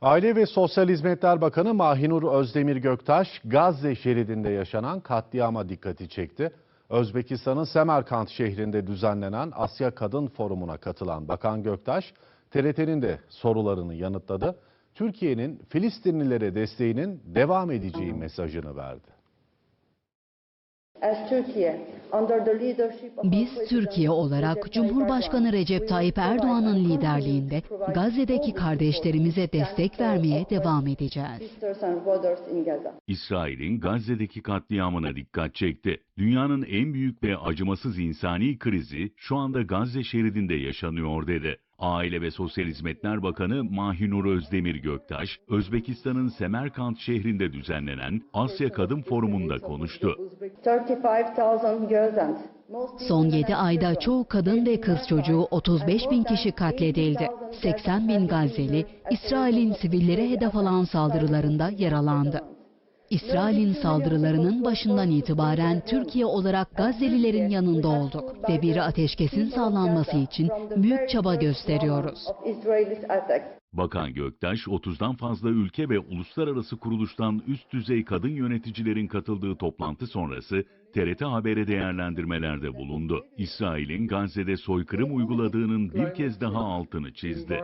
Aile ve Sosyal Hizmetler Bakanı Mahinur Özdemir Göktaş, Gazze şeridinde yaşanan katliama dikkati çekti. Özbekistan'ın Semerkant şehrinde düzenlenen Asya Kadın Forumu'na katılan Bakan Göktaş, TRT'nin de sorularını yanıtladı. Türkiye'nin Filistinlilere desteğinin devam edeceği mesajını verdi. As Turkey, Biz Türkiye olarak Cumhurbaşkanı Recep Tayyip Erdoğan'ın liderliğinde Gazze'deki kardeşlerimize destek vermeye devam edeceğiz. İsrail'in Gazze'deki katliamına dikkat çekti. Dünyanın en büyük ve acımasız insani krizi şu anda Gazze şeridinde yaşanıyor dedi. Aile ve Sosyal Hizmetler Bakanı Mahinur Özdemir Göktaş, Özbekistan'ın Semerkant şehrinde düzenlenen Asya Kadın Forumu'nda konuştu. 35,000 girls and most Son women 7 and ayda çoğu kadın ve kız çocuğu 35 bin kişi katledildi. 80,000 80 bin Gazze'li İsrail'in sivillere hedef alan saldırılarında yaralandı. İsrail'in saldırılarının başından itibaren Türkiye olarak Gazze'lilerin yanında olduk ve bir ateşkesin sağlanması için büyük çaba gösteriyoruz. Bakan Göktaş, 30'dan fazla ülke ve uluslararası kuruluştan üst düzey kadın yöneticilerin katıldığı toplantı sonrası TRT Haber'e değerlendirmelerde bulundu. İsrail'in Gazze'de soykırım uyguladığının bir kez daha altını çizdi.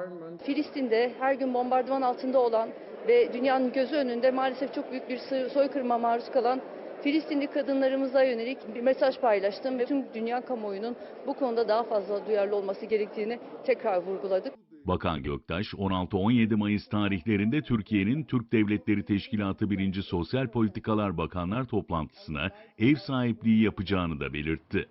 Filistin'de her gün bombardıman altında olan ve dünyanın gözü önünde maalesef çok büyük bir soy- soykırıma maruz kalan Filistinli kadınlarımıza yönelik bir mesaj paylaştım ve tüm dünya kamuoyunun bu konuda daha fazla duyarlı olması gerektiğini tekrar vurguladık. Bakan Göktaş, 16-17 Mayıs tarihlerinde Türkiye'nin Türk Devletleri Teşkilatı 1. Sosyal Politikalar Bakanlar toplantısına ev sahipliği yapacağını da belirtti.